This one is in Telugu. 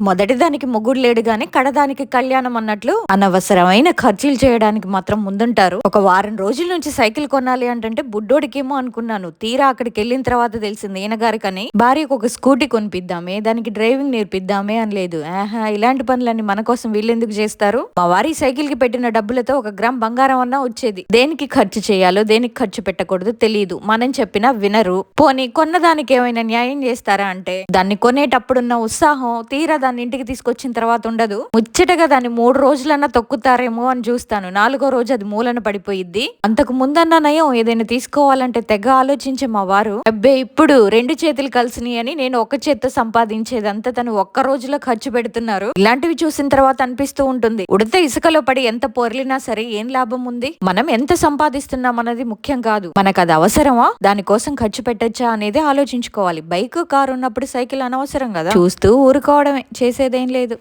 మొదటి దానికి మొగుడు లేడు గాని కడదానికి కళ్యాణం అన్నట్లు అనవసరమైన ఖర్చులు చేయడానికి మాత్రం ముందుంటారు. ఒక వారం రోజుల నుంచి సైకిల్ కొనాలి అంటే బుడ్డోడికేమో అనుకున్నాను. తీరా అక్కడికి వెళ్ళిన తర్వాత తెలిసింది ఈయనగారికని భార్యకు ఒక స్కూటీ కొనిపిద్దామే దానికి డ్రైవింగ్ నేర్పిద్దామే అని లేదు ఆహా ఇలాంటి పనులన్నీ మన కోసం వీళ్ళెందుకు చేస్తారు? మా వారి సైకిల్కి పెట్టిన డబ్బులతో ఒక గ్రామ్ బంగారం అన్నా వచ్చేది. దేనికి ఖర్చు చేయాలో దేనికి ఖర్చు పెట్టకూడదు తెలియదు మనం చెప్పినా వినరు. పోనీ కొన్నదానికి ఏమైనా న్యాయం చేస్తారా అంటే దాన్ని కొనేటప్పుడున్న ఉత్సాహం తీరా దాన్ని ఇంటికి తీసుకొచ్చిన తర్వాత ఉండదు. ముచ్చటగా దాన్ని మూడు రోజులన్నా తొక్కుతారేమో అని చూస్తాను. నాలుగో రోజు అది మూలన పడిపోయిద్ది. అంతకు ముందన్న నయం ఏదైనా తీసుకోవాలంటే తెగ ఆలోచించే మా వారు అబ్బే ఇప్పుడు రెండు చేతులు కలిసినాయి అని నేను ఒక చేత్తో సంపాదించేదంతా తను ఒక్క రోజులో ఖర్చు పెడుతున్నారు. ఇలాంటివి చూసిన తర్వాత అనిపిస్తూ ఉంటుంది. ఉడత ఇసుకలో పడి ఎంత పొర్లినా సరే ఏం లాభం ఉంది? మనం ఎంత సంపాదిస్తున్నాం అన్నది ముఖ్యం కాదు. మనకు అది అవసరమా? దానికోసం ఖర్చు పెట్టచ్చా అనేది ఆలోచించుకోవాలి. బైక్ కారు ఉన్నప్పుడు సైకిల్ అనవసరం కదా? చూస్తూ ఊరుకోవడమే. చేసేదేం లేదు.